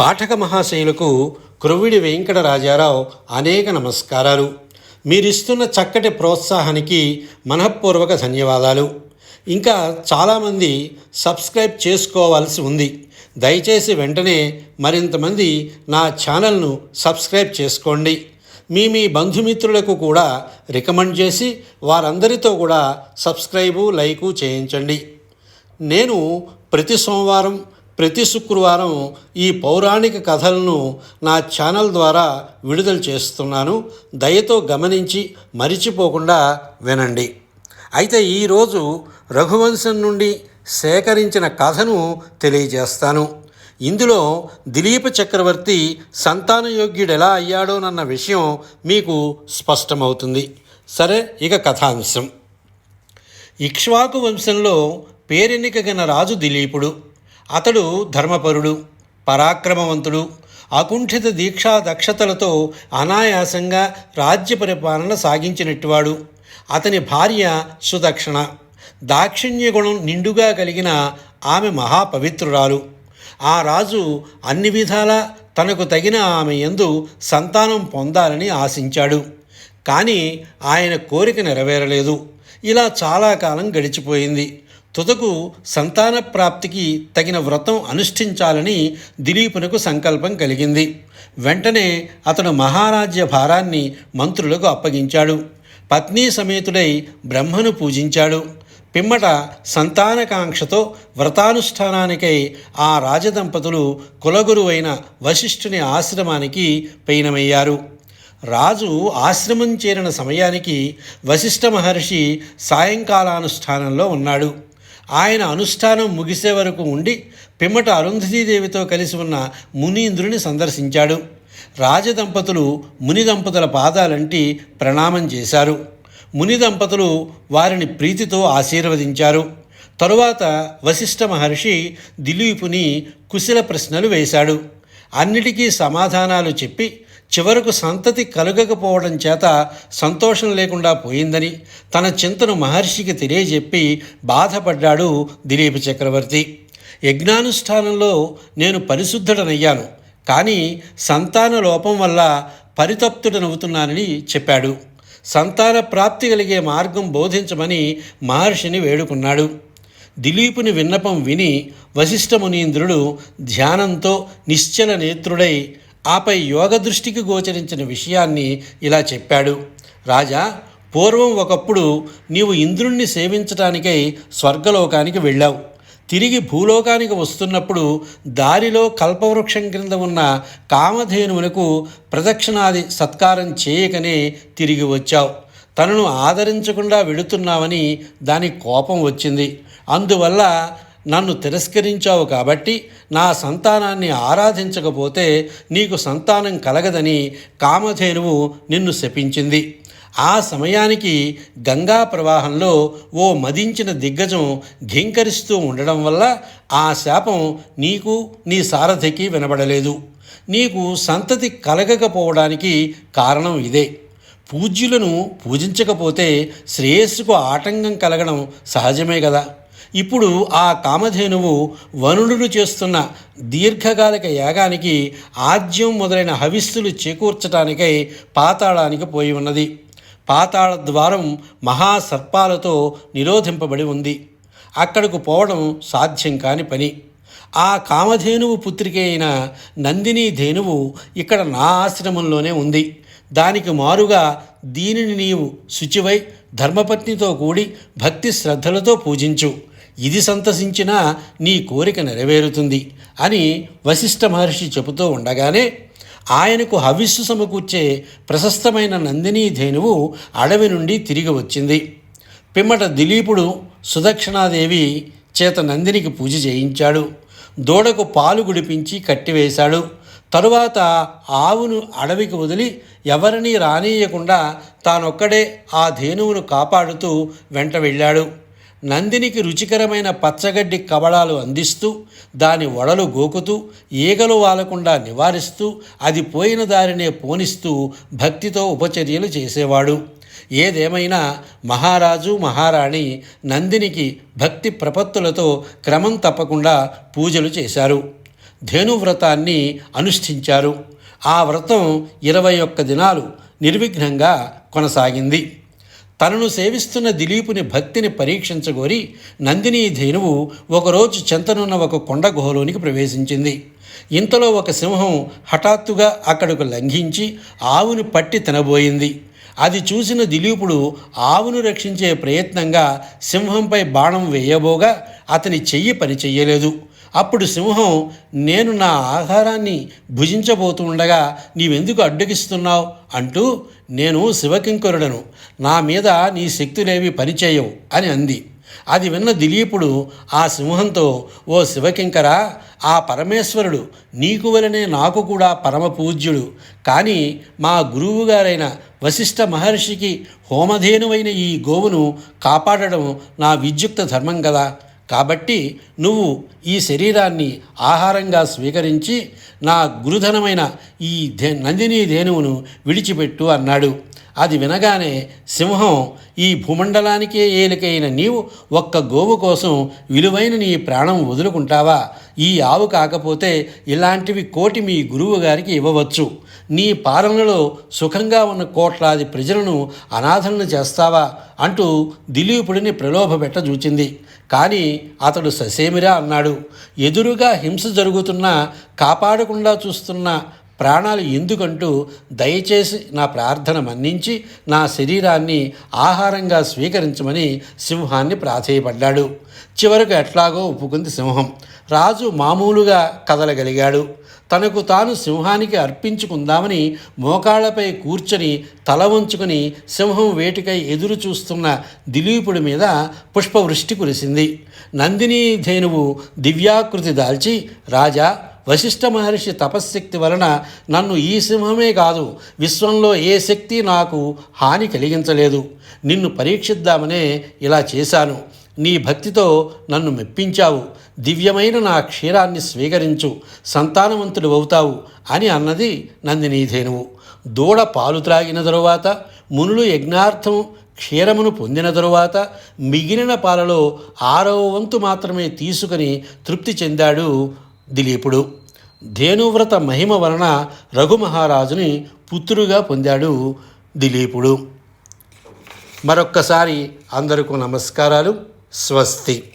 పాఠక మహాశయులకు క్రొవిడి వెంకట రాజారావు అనేక నమస్కారాలు. మీరిస్తున్న చక్కటి ప్రోత్సాహానికి మనఃపూర్వక ధన్యవాదాలు. ఇంకా చాలామంది సబ్స్క్రైబ్ చేసుకోవాల్సి ఉంది. దయచేసి వెంటనే మరింతమంది నా ఛానల్ను సబ్స్క్రైబ్ చేసుకోండి. మీ మీ బంధుమిత్రులకు కూడా రికమెండ్ చేసి వారందరితో కూడా సబ్స్క్రైబు లైకు చేయించండి. నేను ప్రతి సోమవారం ప్రతి శుక్రవారం ఈ పౌరాణిక కథలను నా ఛానల్ ద్వారా విడుదల చేస్తున్నాను. దయతో గమనించి మరిచిపోకుండా వినండి. అయితే ఈరోజు రఘువంశం నుండి సేకరించిన కథను తెలియజేస్తాను. ఇందులో దిలీప చక్రవర్తి సంతానయోగ్యుడు ఎలా అయ్యాడోనన్న విషయం మీకు స్పష్టమవుతుంది. సరే ఇక కథాంశం. ఇక్ష్వాకు వంశంలో పేరెన్నికగిన రాజు దిలీపుడు. అతడు ధర్మపరుడు పరాక్రమవంతుడు అకుంఠిత దీక్షా దక్షతలతో అనాయాసంగా రాజ్య పరిపాలన సాగించినట్టువాడు. అతని భార్య సుదక్షిణ. దాక్షిణ్య గుణం నిండుగా కలిగిన ఆమె మహాపవిత్రురాలు. ఆ రాజు అన్ని విధాలా తనకు తగిన ఆమె యందు సంతానం పొందాలని ఆశించాడు. కానీ ఆయన కోరిక నెరవేరలేదు. ఇలా చాలా కాలం గడిచిపోయింది. తుదకు సంతాన ప్రాప్తికి తగిన వ్రతం అనుష్ఠించాలని దిలీపునకు సంకల్పం కలిగింది. వెంటనే అతడు మహారాజ్య భారాన్ని మంత్రులకు అప్పగించాడు. పత్ని సమేతుడై బ్రహ్మను పూజించాడు. పిమ్మట సంతానకాంక్షతో వ్రతానుష్ఠానానికై ఆ రాజదంపతులు కులగురువైన వశిష్ఠుని ఆశ్రమానికి పయనమయ్యారు. రాజు ఆశ్రమం చేరిన సమయానికి వశిష్ఠ మహర్షి సాయంకాలానుష్ఠానంలో ఉన్నాడు. ఆయన అనుష్ఠానం ముగిసే వరకు ఉండి పిమ్మట అరుంధతీదేవితో కలిసి ఉన్న మునీంద్రుని సందర్శించాడు. రాజదంపతులు ముని దంపతుల పాదాలంటి ప్రణామం చేశారు. ముని దంపతులు వారిని ప్రీతితో ఆశీర్వదించారు. తరువాత వశిష్ఠ మహర్షి దిలీపుని కుశల ప్రశ్నలు వేశాడు. అన్నిటికీ సమాధానాలు చెప్పి చివరకు సంతతి కలుగకపోవడం చేత సంతోషం లేకుండా పోయిందని తన చింతను మహర్షికి తెలియజెప్పి బాధపడ్డాడు దిలీప చక్రవర్తి. యజ్ఞానుష్ఠానంలో నేను పరిశుద్ధుడనయ్యాను కానీ సంతాన లోపం వల్ల పరితప్తుడనవుతున్నానని చెప్పాడు. సంతాన ప్రాప్తి కలిగే మార్గం బోధించమని మహర్షిని వేడుకున్నాడు. దిలీపుని విన్నపం విని వశిష్ఠ మునీంద్రుడు ధ్యానంతో నిశ్చల నేత్రుడై ఆపై యోగ దృష్టికి గోచరించిన విషయాన్ని ఇలా చెప్పాడు. రాజా పూర్వం ఒకప్పుడు నీవు ఇంద్రుణ్ణి సేవించటానికై స్వర్గలోకానికి వెళ్ళావు. తిరిగి భూలోకానికి వస్తున్నప్పుడు దారిలో కల్పవృక్షం క్రింద ఉన్న కామధేనువులకు ప్రదక్షిణాది సత్కారం చేయకనే తిరిగి వచ్చావు. తనను ఆదరించకుండా వెళుతున్నావని దాని కోపం వచ్చింది. అందువల్ల నన్ను తిరస్కరించావు కాబట్టి నా సంతానాన్ని ఆరాధించకపోతే నీకు సంతానం కలగదని కామధేనువు నిన్ను శపించింది. ఆ సమయానికి గంగా ప్రవాహంలో ఓ మదించిన దిగ్గజం ఘింకరిస్తూ ఉండడం వల్ల ఆ శాపం నీకు నీ సారథికి వినబడలేదు. నీకు సంతతి కలగకపోవడానికి కారణం ఇదే. పూజ్యులను పూజించకపోతే శ్రేయస్సుకు ఆటంకం కలగడం సహజమే కదా. ఇప్పుడు ఆ కామధేనువు వనుడును చేస్తున్న దీర్ఘకాలిక యాగానికి ఆద్యం మొదలైన హవిస్సులు చేకూర్చటానికై పాతాళానికి పోయి ఉన్నది. పాతాళ ద్వారం మహాసర్పాలతో నిరోధింపబడి ఉంది. అక్కడకు పోవడం సాధ్యం కాని పని. ఆ కామధేనువు పుత్రిక అయిన నందిని ధేనువు ఇక్కడ నా ఆశ్రమంలోనే ఉంది. దానికి మారుగా దీనిని నీవు శుచివై ధర్మపత్నితో కూడి భక్తి శ్రద్ధలతో పూజించు. ఇది సంతసించినా నీ కోరిక నెరవేరుతుంది అని వశిష్ఠ మహర్షి చెబుతూ ఉండగానే ఆయనకు హవిస్సు సమకూర్చే ప్రశస్తమైన నందినీ ధేనువు అడవి నుండి తిరిగి వచ్చింది. పిమ్మట దిలీపుడు సుదక్షిణాదేవి చేత నందినికి పూజ చేయించాడు. దూడకు పాలు గుడిపించి కట్టివేశాడు. తరువాత ఆవును అడవికి వదిలి ఎవరినీ రానీయకుండా తానొక్కడే ఆ ధేనువును కాపాడుతూ వెంట వెళ్ళాడు. నందినికి రుచికరమైన పచ్చగడ్డి కబళాలు అందిస్తూ దాని వడలు గోకుతూ ఈగలు వాలకుండా నివారిస్తూ అది పోయిన దారినే పోనిస్తూ భక్తితో ఉపచర్యలు చేసేవాడు. ఏదేమైనా మహారాజు మహారాణి నందినికి భక్తి ప్రపత్తులతో క్రమం తప్పకుండా పూజలు చేశారు. ధేనువ్రతాన్ని అనుష్ఠించారు. ఆ వ్రతం ఇరవై ఒక్క దినాలు నిర్విఘ్నంగా కొనసాగింది. తనను సేవిస్తున్న దిలీపుని భక్తిని పరీక్షించగోరి నందిని ధేనువు ఒకరోజు చెంతనున్న ఒక కొండ గుహలోనికి ప్రవేశించింది. ఇంతలో ఒక సింహం హఠాత్తుగా అక్కడకు లంఘించి ఆవుని పట్టి తినబోయింది. అది చూసిన దిలీపుడు ఆవును రక్షించే ప్రయత్నంగా సింహంపై బాణం వేయబోగా అతని చెయ్యి పని అప్పుడు సింహం నేను నా ఆహారాన్ని భుజించబోతుండగా నీవెందుకు అడ్డగిస్తున్నావు? అంటూ నేను శివకింకరుడను. నా మీద నీ శక్తులేవి పనిచేయవు అని అంది. అది విన్న దిలీపుడు ఆ సింహంతో ఓ శివకింకరా ఆ పరమేశ్వరుడు నీకు వలనే నాకు కూడా పరమ పూజ్యుడు కానీ మా గురువుగారైన వశిష్ఠ మహర్షికి హోమధేనువైన ఈ గోవును కాపాడడం నా విద్యుక్త ధర్మం కదా కాబట్టి నువ్వు ఈ శరీరాన్ని ఆహారంగా స్వీకరించి నా గురుధనమైన ఈ ధే నందిని ధేనువును విడిచిపెట్టు అన్నాడు. అది వినగానే సింహం ఈ భూమండలానికే ఏలికైన నీవు ఒక్క గోవు కోసం విలువైన నీ ప్రాణం వదులుకుంటావా? ఈ ఆవు కాకపోతే ఇలాంటివి కోటి మీ గురువు గారికి ఇవ్వవచ్చు. నీ పాలనలో సుఖంగా ఉన్న కోట్లాది ప్రజలను అనాథలను చేస్తావా? అంటూ దిలీపుడిని ప్రలోభపెట్టజూచింది కానీ అతడు ససేమిరా అన్నాడు. ఎదురుగా హింస జరుగుతున్నా కాపాడకుండా చూస్తున్నా ప్రాణాలు ఎందుకంటూ దయచేసి నా ప్రార్థన మన్నించి నా శరీరాన్ని ఆహారంగా స్వీకరించమని సింహాన్ని ప్రాధేయపడ్డాడు. చివరకు ఎట్లాగో ఒప్పుకుంది సింహం. రాజు మామూలుగా కదలగలిగాడు. తనకు తాను సింహానికి అర్పించుకుందామని మోకాళ్ళపై కూర్చొని తల వంచుకొని సింహం వేటికై ఎదురు చూస్తున్న దిలీపుడి మీద పుష్పవృష్టి కురిసింది. నందిని ధేనువు దివ్యాకృతి దాల్చి రాజా వశిష్ఠ మహర్షి తపశ్శక్తి వలన నన్ను ఈ సింహమే కాదు విశ్వంలో ఏ శక్తి నాకు హాని కలిగించలేదు. నిన్ను పరీక్షిద్దామనే ఇలా చేశాను. నీ భక్తితో నన్ను మెప్పించావు. దివ్యమైన నా క్షీరాన్ని స్వీకరించు. సంతానవంతుడు అవుతావు అని అన్నది నందినీధేనువు. దూడ పాలు త్రాగిన తరువాత మునులు యజ్ఞార్థం క్షీరమును పొందిన తరువాత మిగిలిన పాలలో ఆరవ వంతు మాత్రమే తీసుకుని తృప్తి చెందాడు దిలీపుడు. ధేనువ్రత మహిమ వలన రఘుమహారాజుని పుత్రుగా పొందాడు దిలీపుడు. మరొక్కసారి అందరకు నమస్కారాలు. స్వస్తి.